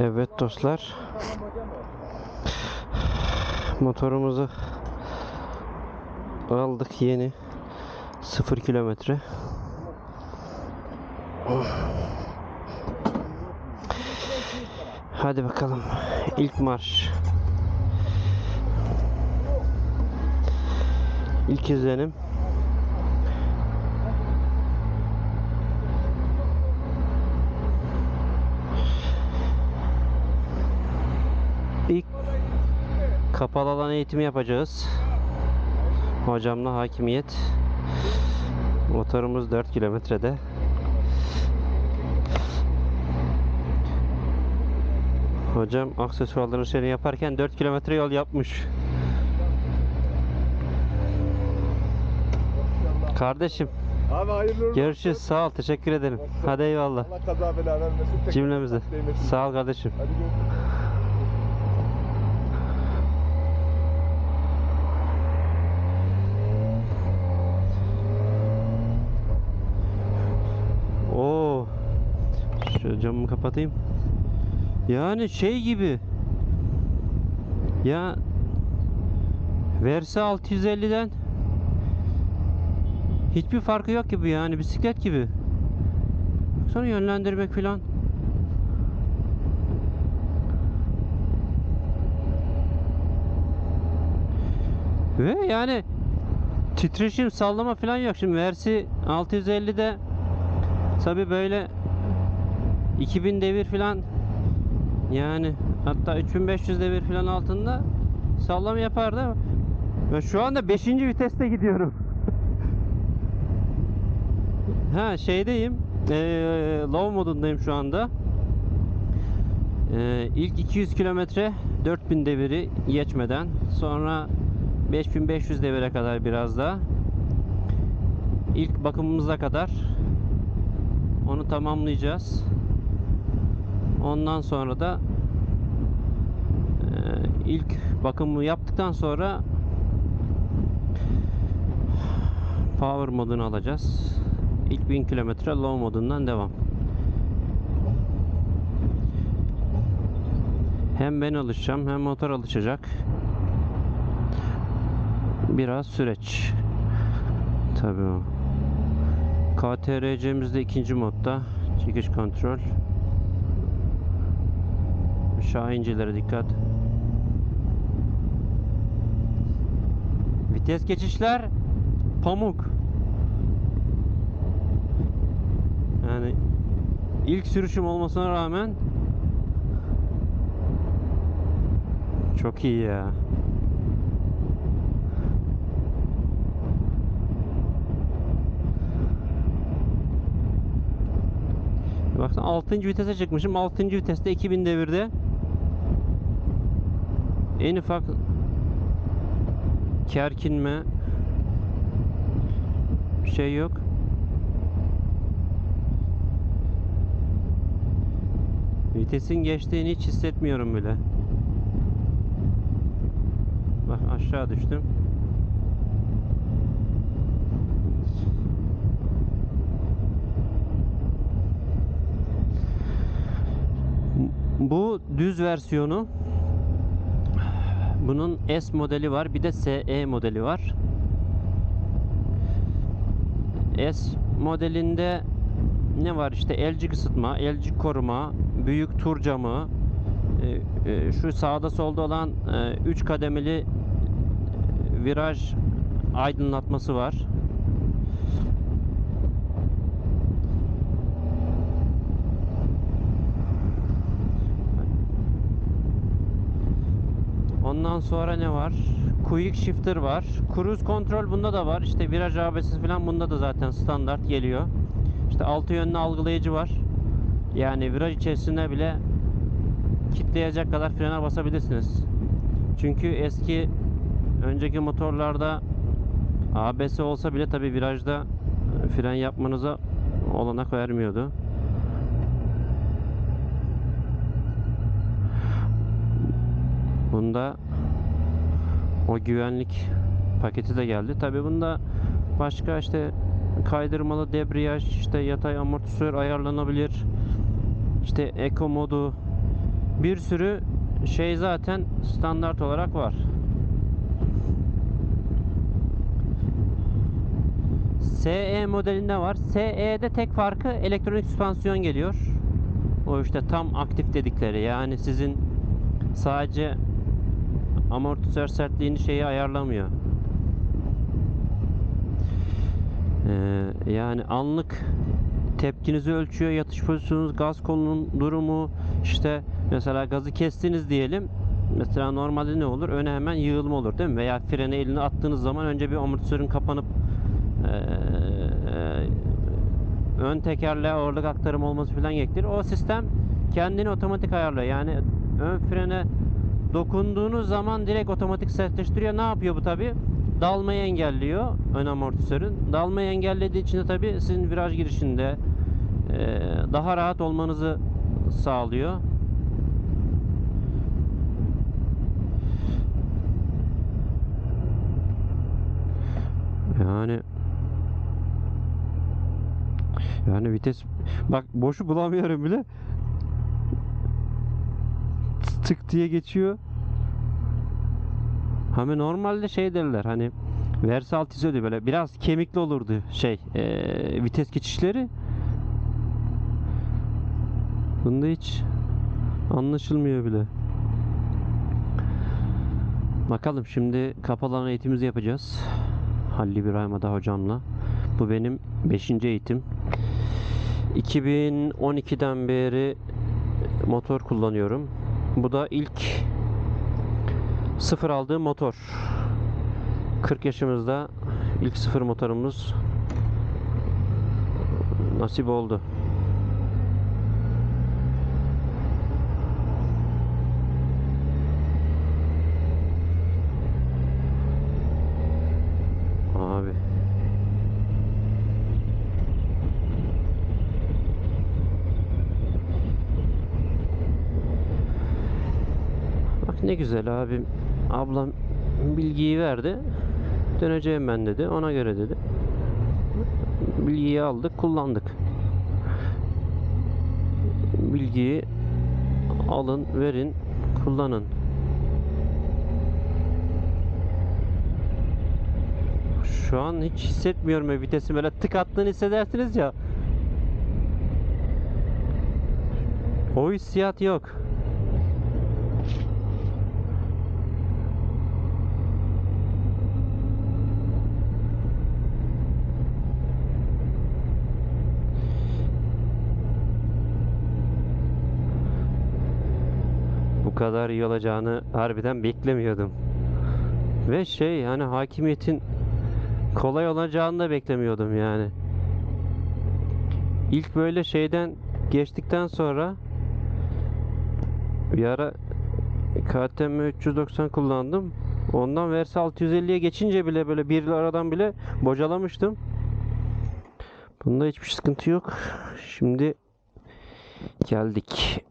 Evet dostlar. Motorumuzu aldık yeni. 0 kilometre. Hadi bakalım. İlk marş. İlk izlenim. Kapalı alan eğitimi yapacağız. Hocamla hakimiyet. Motorumuz 4 kilometrede. Hocam aksesuarların şeyini yaparken 4 kilometre yol yapmış. Kardeşim Abi hayırlı görüşürüz. olsun. Sağ ol. Teşekkür ederim. Hadi eyvallah. Allah kaza bela vermesin. Değmesin. Sağ ol kardeşim. Hadi görüşürüz. Şöyle camımı kapatayım. Yani şey gibi. Ya Versa 650'den hiçbir farkı yok gibi yani bisiklet gibi. Sonra yönlendirmek filan. Ve yani titreşim sallama filan yok. Şimdi Versi 650'de Tabi böyle 2000 devir filan yani hatta 3500 devir filan altında sallama yapardı ama ben şu anda 5. viteste gidiyorum. ha şeydeyim eee low modundayım şu anda. Eee ilk 200 kilometre 4000 deviri geçmeden sonra 5500 devire kadar biraz daha ilk bakımımıza kadar onu tamamlayacağız. Ondan sonra da eee, ilk bakımı yaptıktan sonra power modunu alacağız. İlk 1000 kilometre low modundan devam. Hem ben alışacağım hem motor alışacak. Biraz süreç. Tabii o. KTRC'mizde ikinci modda çekiş kontrol. Şahincilere dikkat. Vites geçişler pamuk. Yani ilk sürüşüm olmasına rağmen çok iyi ya. Baksana 6. vitese çıkmışım. 6. viteste 2000 devirde. En ufak kerkinme şey yok. Vitesin geçtiğini hiç hissetmiyorum bile. Bak aşağı düştüm. Bu düz versiyonu. Bunun S modeli var, bir de SE modeli var. S modelinde ne var işte elcik ısıtma, elcik koruma, büyük tur camı, e, e, şu sağda solda olan 3 kademeli e, viraj aydınlatması var. Ondan sonra ne var? Quick shifter var. Cruise kontrol bunda da var. İşte viraj ABS falan bunda da zaten standart geliyor. İşte altı yönlü algılayıcı var. Yani viraj içerisinde bile kitleyecek kadar frene basabilirsiniz. Çünkü eski önceki motorlarda ABS olsa bile tabi virajda fren yapmanıza olanak vermiyordu. Bunda o güvenlik paketi de geldi. Tabi bunda başka işte kaydırmalı debriyaj, işte yatay amortisör ayarlanabilir. İşte eco modu, bir sürü şey zaten standart olarak var. SE modelinde var. SE'de tek farkı elektronik süspansiyon geliyor. O işte tam aktif dedikleri. Yani sizin sadece amortisör sertliğini şeyi ayarlamıyor. Ee, yani anlık tepkinizi ölçüyor, yatış pozisyonunuz, gaz kolunun durumu, işte mesela gazı kestiniz diyelim. Mesela normalde ne olur? Öne hemen yığılma olur değil mi? Veya frene elini attığınız zaman önce bir amortisörün kapanıp eee, ön tekerleğe ağırlık aktarımı olması falan gerektir. O sistem kendini otomatik ayarlıyor. Yani ön frene dokunduğunuz zaman direkt otomatik sertleştiriyor. Ne yapıyor bu tabi? Dalmayı engelliyor ön amortisörün. Dalmayı engellediği için de tabi sizin viraj girişinde eee, daha rahat olmanızı sağlıyor. Yani yani vites bak boşu bulamıyorum bile. Tık diye geçiyor. Hani normalde şey derler hani Versaltis'e böyle biraz kemikli olurdu şey eee, vites geçişleri. Bunda hiç anlaşılmıyor bile. Bakalım şimdi kapalı alan eğitimimizi yapacağız. Halil İbrahim Ada hocamla. Bu benim 5. eğitim. 2012'den beri motor kullanıyorum. Bu da ilk sıfır aldığım motor. 40 yaşımızda ilk sıfır motorumuz nasip oldu. Abi. Bak ne güzel abim. Ablam bilgiyi verdi. Döneceğim ben dedi. Ona göre dedi. Bilgiyi aldık, kullandık. Bilgiyi alın, verin, kullanın. Şu an hiç hissetmiyorum ya vitesi böyle tık attığını hissedersiniz ya. O hissiyat yok. Kadar iyi olacağını harbiden beklemiyordum. Ve şey yani hakimiyetin kolay olacağını da beklemiyordum yani. İlk böyle şeyden geçtikten sonra bir ara KTM 390 kullandım. Ondan Versa 650'ye geçince bile böyle bir aradan bile bocalamıştım. Bunda hiçbir sıkıntı yok. Şimdi geldik.